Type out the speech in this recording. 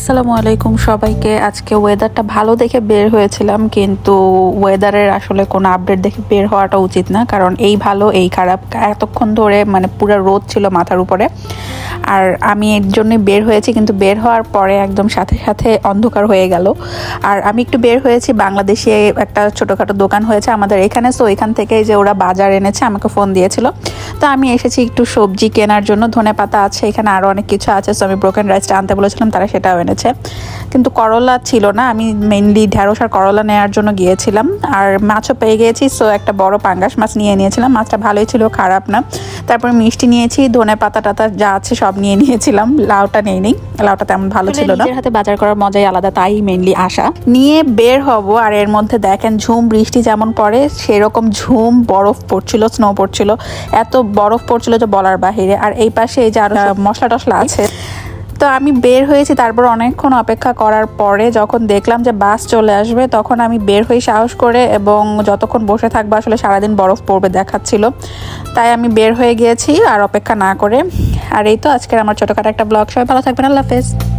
আসসালামু আলাইকুম সবাইকে। আজকে ওয়েদারটা ভালো দেখে বের হয়েছিলাম, কিন্তু ওয়েদারের আসলে কোনো আপডেট দেখে বের হওয়াটা উচিত না, কারণ এই ভালো, এই খারাপ, এতক্ষণ ধরে মানে পুরো রোদ ছিল মাথার উপরে। আর আমি এর জন্য বের হয়েছি, কিন্তু বের হওয়ার পরে একদম সাথে সাথে অন্ধকার হয়ে গেল। আর আমি একটু বের হয়েছি, বাংলাদেশে একটা ছোটোখাটো দোকান হয়েছে আমাদের এখানে সো এখান থেকে যে ওরা বাজার এনেছে, আমাকে ফোন দিয়েছিল। তো আমি এসেছি একটু সবজি কেনার জন্য, ধনে পাতা আছে, এখানে আরও অনেক কিছু আছে সো আমি ব্রোকেন রাইসটা আনতে বলেছিলাম, তারা সেটাও এনেছে। কিন্তু করলা ছিল না, আমি মেনলি ঢ্যাঁড়স আর করলা নেওয়ার জন্য গিয়েছিলাম। আর মাছও পেয়ে গিয়েছি সো একটা বড় পাঙ্গাস মাছ নিয়ে নিয়েছিলাম, মাছটা ভালোই ছিল, খারাপ না। তারপরে মিষ্টি নিয়েছি ধনে পাতা টাতা যা আছে সব নিয়ে নিয়েছিলাম। লাউটা নেই নেই। লাউটা তেমন ভালো ছিল না। হাতে বাজার করার মজাই আলাদা তাই মেনলি আসা নিয়ে বের হব আর এর মধ্যে দেখেন ঝুম বৃষ্টি যেমন পড়ে সেরকম ঝুম বরফ পড়ছিল স্নো পড়ছিল। এত বরফ পড়ছিল যে বলার বাহিরে। আর এই পাশে এই যে আর মশলা টশলা আছে তো আমি বের হয়েছি তারপর অনেকক্ষণ অপেক্ষা করার পরে যখন দেখলাম যে বাস চলে আসবে, তখন আমি বের হয়ে সাহস করে এবং যতক্ষণ বসে থাকব আসলে সারাদিন বরফ পড়বে দেখাচ্ছিল। তাই আমি বের হয়ে গিয়েছি আর অপেক্ষা না করে। আর এই তো আজকের আমার ছোটোখাটো একটা ব্লগ সবাই ভালো থাকবেন। আল্লাহ হাফেজ।